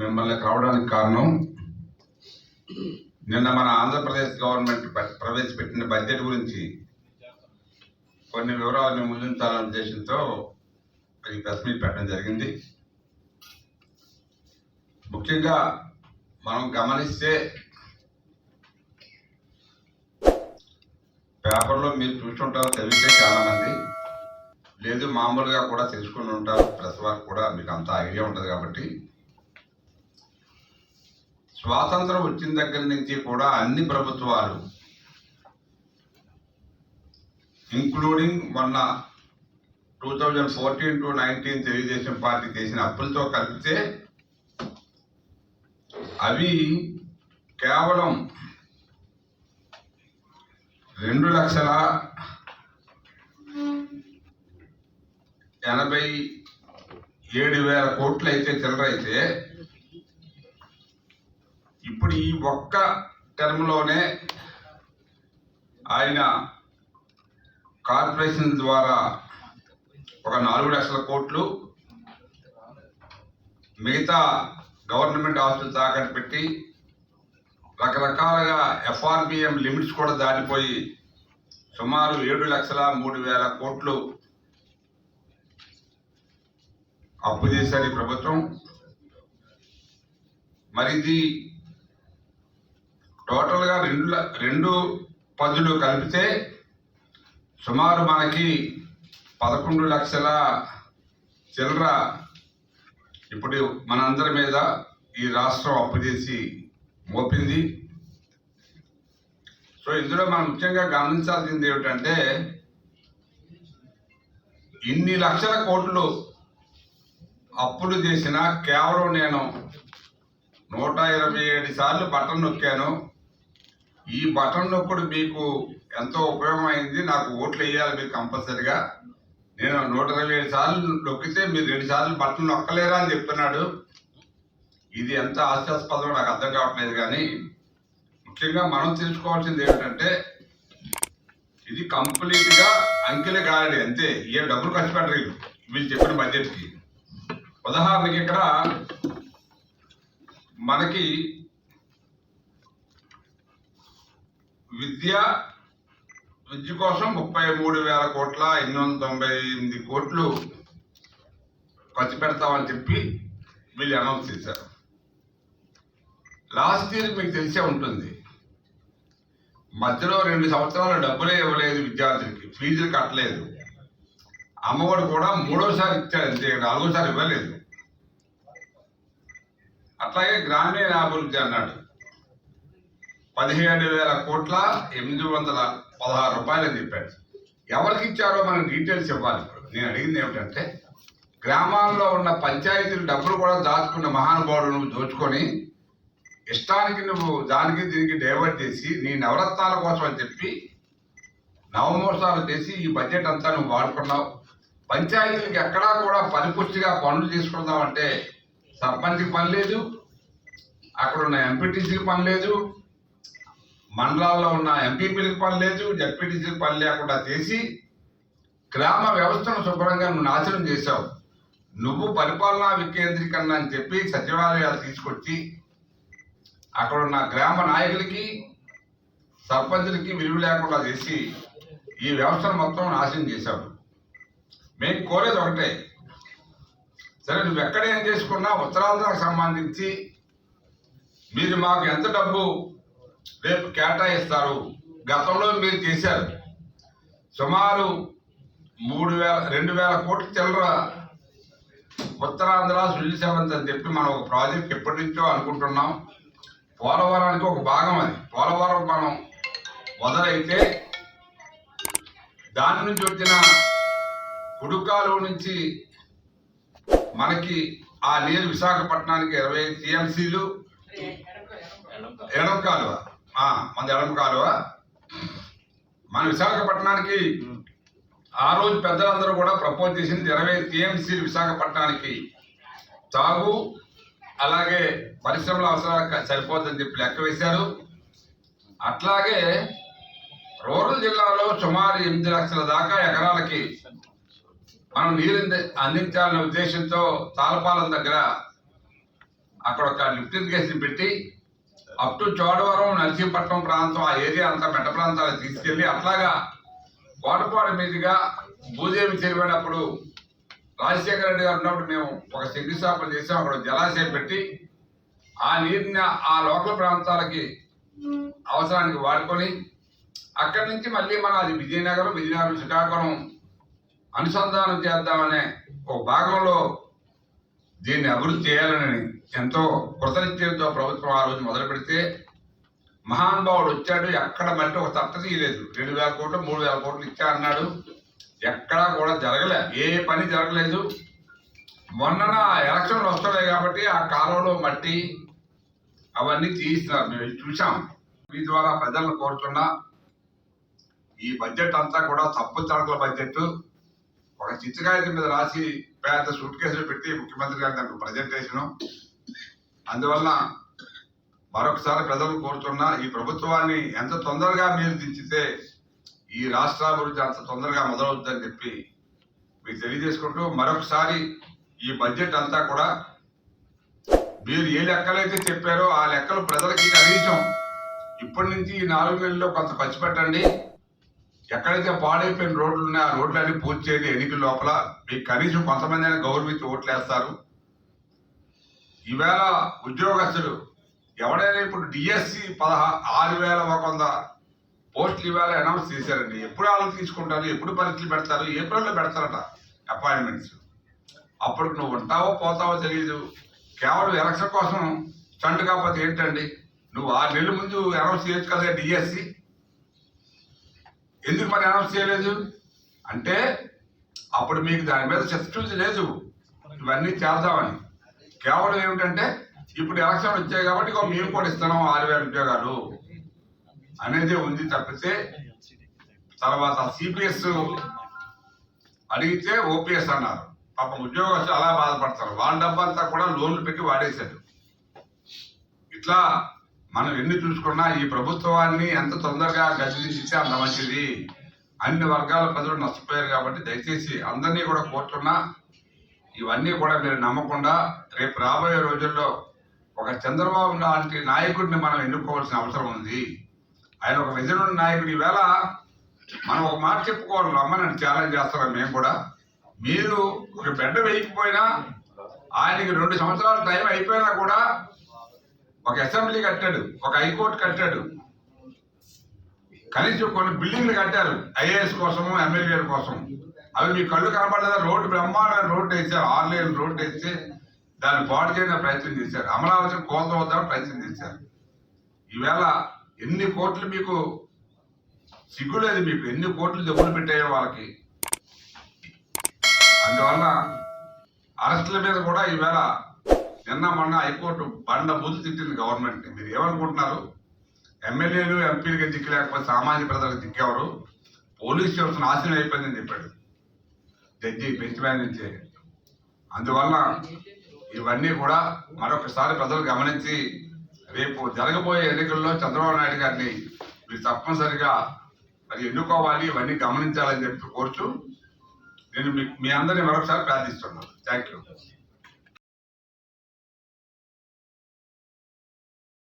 మిమ్మల్ని కలవడానికి కారణం నిన్న మన ఆంధ్రప్రదేశ్ గవర్నమెంట్ ప్రవేశపెట్టిన బడ్జెట్ గురించి కొన్ని వివరాలను మేము ముందుంచాలనే ఉద్దేశంతో ఈ ప్రెస్ మీట్ పెట్టడం జరిగింది. ముఖ్యంగా మనం గమనిస్తే పేపర్లో మీరు చూస్తుంటారు చదివితే చాలా మంది లేదు మామూలుగా కూడా తెలుసుకుని ఉంటారు ప్రెస్ వారికి కూడా మీకు అంత ఐడియా ఉంటుంది కాబట్టి. స్వాతంత్రం వచ్చిన దగ్గర నుంచి కూడా అన్ని ప్రభుత్వాలు ఇంక్లూడింగ్ మొన్న two thousand fourteen to nineteen Telugu Desam party చేసిన అప్పులతో కలిపితే అవి కేవలం రెండు లక్షల ఎనభై ఏడు వేల కోట్లు అయితే చిల్లరైతే ఇప్పుడు ఈ ఒక్క టర్మ్లోనే ఆయన కార్పొరేషన్ ద్వారా ఒక నాలుగు లక్షల కోట్లు మిగతా గవర్నమెంట్ ఆస్తులు తాకట్టు పెట్టి రకరకాలుగా ఎఫ్ఆర్బిఎం లిమిట్స్ కూడా దాటిపోయి సుమారు ఏడు లక్షల మూడు వేల కోట్లు అప్పు చేశారు ఈ ప్రభుత్వం. మరిది టోటల్గా రెండు రెండు పదులు కలిపితే సుమారు మనకి పదకొండు లక్షల చిల్లర ఇప్పుడు మనందరి మీద ఈ రాష్ట్రం అప్పు చేసి మోపింది. సో ఇందులో మనం ముఖ్యంగా గమనించాల్సింది ఏమిటంటే ఇన్ని లక్షల కోట్లు అప్పులు చేసిన కేవలం నేను నూట ఇరవై ఏడు సార్లు బట్టలు నొక్కాను. ఈ బటన్ నొప్పుడు మీకు ఎంతో ఉపయోగమైంది. నాకు ఓట్లు వేయాలి మీరు కంపల్సరిగా. నేను నూట ఇరవై ఏడు సార్లు నొక్కితే మీరు రెండు సార్లు బటన్ నొక్కలేరా అని చెప్తున్నాడు ఇది ఎంత హాస్యాస్పదమో నాకు అర్థం కావట్లేదు కానీ ముఖ్యంగా మనం తెలుసుకోవాల్సింది ఏమిటంటే ఇది కంప్లీట్గా అంకెలే అంకెల అంతే. ఏ డబ్బులు ఖర్చు పెట్టరు వీళ్ళు. చెప్పిన బడ్జెట్కి. ఉదాహరణకి ఇక్కడ మనకి విద్య విద్య కోసం ముప్పై మూడు వేల కోట్ల ఎనిమిది వందల తొంభై ఎనిమిది కోట్లు ఖర్చు పెడతామని చెప్పి వీళ్ళు అనౌన్స్ చేశారు. లాస్ట్ ఇయర్ మీకు తెలిసే ఉంటుంది. మధ్యలో రెండు సంవత్సరాలు డబ్బులే ఇవ్వలేదు విద్యార్థులకి ఫీజులు కట్టలేదు. అమ్మఒడి కూడా మూడోసారి ఇచ్చారు అంతే నాలుగోసారి ఇవ్వలేదు. అట్లాగే గ్రామీణ అభివృద్ధి అన్నాడు. పదిహేడు వేల కోట్ల ఎనిమిది వందల పదహారు రూపాయలు అని చెప్పాడు. ఎవరికి ఇచ్చారో మనం డీటెయిల్స్ ఇవ్వాలి ఇప్పుడు. నేను అడిగింది ఏమిటంటే గ్రామాల్లో ఉన్న పంచాయతీలు డబ్బులు కూడా దాచుకున్న మహానుభావుడు నువ్వు దోచుకొని ఇష్టానికి నువ్వు దానికి దీనికి డైవర్ట్ చేసి నీ నవరత్నాల కోసం అని చెప్పి నవమోసాలు చేసి ఈ బడ్జెట్ అంతా నువ్వు వాడుకున్నావు. పంచాయతీలకు ఎక్కడా కూడా పరిపుష్టిగా పనులు తీసుకుందామంటే సర్పంచ్కి పని లేదు అక్కడ ఉన్న ఎంపీటీసీకి పని లేదు మండలాల్లో ఉన్న ఎంపీపీలకు పని లేదు జడ్పీటీసీకి పని లేకుండా చేసి గ్రామ వ్యవస్థను శుభ్రంగా నువ్వు నాశనం చేశావు. నువ్వు పరిపాలనా వికేంద్రీకరణ అని చెప్పి సచివాలయాలు తీసుకొచ్చి అక్కడ ఉన్న గ్రామ నాయకులకి సర్పంచులకి విలువ లేకుండా చేసి ఈ వ్యవస్థను మొత్తం నాశనం చేశావు. మేము కోరేది ఒకటే సరే నువ్వు ఎక్కడ ఏం చేసుకున్నా ఉత్తరాంధ్రకు సంబంధించి మీరు మాకు ఎంత డబ్బు రేపు కేటాయిస్తారు. గతంలో మీరు చేశారు. సుమారు మూడు వేల రెండు వేల కోట్ల చిల్లర ఉత్తరాంధ్ర సుల్లి సెవెంత్ అని చెప్పి మనం ఒక ప్రాజెక్ట్ ఎప్పటి నుంచో అనుకుంటున్నాం. పోలవరానికి ఒక భాగం అది. పోలవరం మనం మొదలైతే దాని నుంచి వచ్చిన కుడుకాలు నుంచి మనకి ఆ నీరు విశాఖపట్నానికి ఇరవై టీఎంసీలు ఎడమ కాలువ. మన ఎడమ కాలువ మన విశాఖపట్నానికి ఆ రోజు పెద్దలందరూ కూడా ప్రపోజ్ చేసింది ఇరవై టీఎంసీ విశాఖపట్నానికి. తాగు అలాగే పరిశ్రమల అవసరాలకు సరిపోతుందని చెప్పి లెక్క వేశారు. అట్లాగే రూరల్ జిల్లాలో సుమారు ఎనిమిది లక్షల దాకా ఎకరాలకి మనం నీరు అంది- అందించాలనే ఉద్దేశంతో తాళపాలెం దగ్గర అక్కడ ఒక లిఫ్ట్ ఇరిగేషన్ పెట్టి అప్ టు చోడవరం నర్సీపట్నం ప్రాంతం ఆ ఏరియా అంతా మెట్ట ప్రాంతాలకు తీసుకెళ్ళి అట్లాగా కోటపాడు మీదుగా భూదేవి చెరువైనప్పుడు రాజశేఖర రెడ్డి గారు ఉన్నప్పుడు మేము ఒక శంకుస్థాపన చేసాం అక్కడ జలాశయం పెట్టి ఆ నీటిని ఆ లోకల్ ప్రాంతాలకి అవసరానికి వాడుకొని అక్కడి నుంచి మళ్ళీ మన అది విజయనగరం విజయనగరం శ్రీకాకుళం అనుసంధానం చేద్దామనే ఒక భాగంలో దీన్ని అభివృద్ధి చేయాలని ఎంతో కృతనిశ్చయంతో ప్రభుత్వం ఆ రోజు మొదలు పెడితే మహానుభావుడు వచ్చాడు ఎక్కడ మళ్ళీ ఒక తప్ప తీయలేదు. రెండు వేల కోట్లు మూడు వేల కోట్లు ఇచ్చా అన్నాడు. ఎక్కడా కూడా జరగలే ఏ పని జరగలేదు. మొన్న ఎలక్షన్లు వస్తున్నాయి కాబట్టి ఆ కాలంలో మట్టి అవన్నీ తీస్తున్నారు మేము చూసాం మీ ద్వారా ప్రజలను కోరుతున్నా ఈ బడ్జెట్ అంతా కూడా తప్పు తడకల బడ్జెట్ ఒక చిత్తకాగితం మీద రాసి పెద్ద సూట్ కేసులు పెట్టి ముఖ్యమంత్రి గారి దానికి ప్రజెంటేషను అందువల్ల మరొకసారి ప్రజలు కోరుతున్నా ఈ ప్రభుత్వాన్ని ఎంత తొందరగా మీరు దించితే ఈ రాష్ట్రాల గురించి అంత తొందరగా మొదలవుతుందని చెప్పి మీకు తెలియజేసుకుంటూ మరొకసారి ఈ బడ్జెట్ అంతా కూడా మీరు ఏ లెక్కలైతే చెప్పారో ఆ లెక్కలు ప్రజలకి కనీసం ఇప్పటి నుంచి ఈ నాలుగు నెలల్లో కొంత ఖర్చు పెట్టండి. ఎక్కడైతే పాడైపోయిన రోడ్లు ఉన్నాయో ఆ రోడ్లన్నీ పూర్తి చేయండి. ఎన్నికల లోపల మీకు కనీసం కొంతమంది అయినా గౌరవించి ఓట్లు వేస్తారు ఈవేళ ఉద్యోగస్తులు ఎవడైనా ఇప్పుడు డిఎస్సి పదహా ఆరు వేల ఒక వంద పోస్టులు ఈవేళ అనౌన్స్ చేశారండి. ఎప్పుడు వాళ్ళు తీసుకుంటారు? ఎప్పుడు పరీక్షలు పెడతారు? ఏప్రిల్లో పెడతారట అపాయింట్మెంట్స్. అప్పుడు నువ్వు ఉంటావో పోతావో తెలియదు కేవలం ఎలక్షన్ కోసం స్టంట్ కాకపోతే ఏంటండి? నువ్వు ఆరు నెలల ముందు అనౌన్స్ చేయొచ్చు కదా డిఎస్సి ఎందుకు మరి అనౌన్స్ చేయలేదు? అంటే అప్పుడు మీకు దాని మీద చిత్తశుద్ధి లేదు. ఇవన్నీ చేద్దామని. కేవలం ఏమిటంటే ఇప్పుడు ఎలక్షన్ వచ్చాయి కాబట్టి ఇక మేము కూడా ఇస్తున్నాం ఆరు వేల ఉద్యోగాలు అనేది ఉంది తప్పితే తర్వాత సిపిఎస్ అడిగితే ఓపీఎస్ అన్నారు. పాపం ఉద్యోగస్తులు అలా బాధపడతారు. వాళ్ళ డబ్బంతా కూడా లోన్లు పెట్టి వాడేశారు. ఇట్లా మనం ఎన్ని చూసుకున్నా ఈ ప్రభుత్వాన్ని ఎంత తొందరగా గతిదించితే అంత మంచిది. అన్ని వర్గాల ప్రజలు నష్టపోయారు కాబట్టి దయచేసి అందరినీ కూడా కోరుతున్నా ఇవన్నీ కూడా మీరు నమ్మకుండా రేపు రాబోయే రోజుల్లో ఒక చంద్రబాబు లాంటి నాయకుడిని మనం ఎన్నుకోవాల్సిన అవసరం ఉంది. ఆయన ఒక విజయనున్న నాయకుడు. ఈవేళ మనం ఒక మాట చెప్పుకోవాలి రమ్మని ఛాలెంజ్ చేస్తున్నాం మేము కూడా. మీరు ఒక బిడ్డ వేయకపోయినా ఆయనకి రెండు సంవత్సరాల టైం అయిపోయినా కూడా ఒక అసెంబ్లీ కట్టాడు ఒక హైకోర్టు కట్టాడు. కనీసం కొన్ని బిల్డింగ్లు కట్టారు ఐఏఎస్ కోసం ఎమ్మెల్యేల కోసం అవి మీ కళ్ళు కనపడలేదా రోడ్డు బ్రహ్మాండమైన రోడ్డు వేసారు ఆన్లైన్ రోడ్డు వేస్తే దాన్ని పాడు చేయడానికి ప్రయత్నం చేశారు. అమరావతిని కోత వద్దామని ప్రయత్నం చేశారు. ఈవేళ ఎన్ని కోట్లు మీకు సిగ్గులేదు మీకు? ఎన్ని కోట్లు దెబ్బలు పెట్టాయో వాళ్ళకి? అందువల్ల అరెస్టుల మీద కూడా ఈవేళ నిన్న మొన్న హైకోర్టు బండ బుద్ధి తిట్టింది గవర్నమెంట్ మీరు ఏమనుకుంటున్నారు? ఎమ్మెల్యేలు ఎంపీలకి దిక్కులేకపోతే సామాన్య ప్రజలకు దిక్కేవారు? పోలీస్ వ్యవస్థ నాశనం అయిపోయిందని చెప్పాడు. జడ్జి బెంచ్ మ్యాన్ నుంచి. అందువల్ల ఇవన్నీ కూడా మరొకసారి ప్రజలు గమనించి రేపు జరగబోయే ఎన్నికల్లో చంద్రబాబు నాయుడు గారిని మీరు తప్పనిసరిగా మరి ఎన్నుకోవాలి ఇవన్నీ గమనించాలని చెప్పి కోరుచు నేను మీ మీ అందరినీ మరొకసారి ప్రార్థిస్తున్నాను. Thank you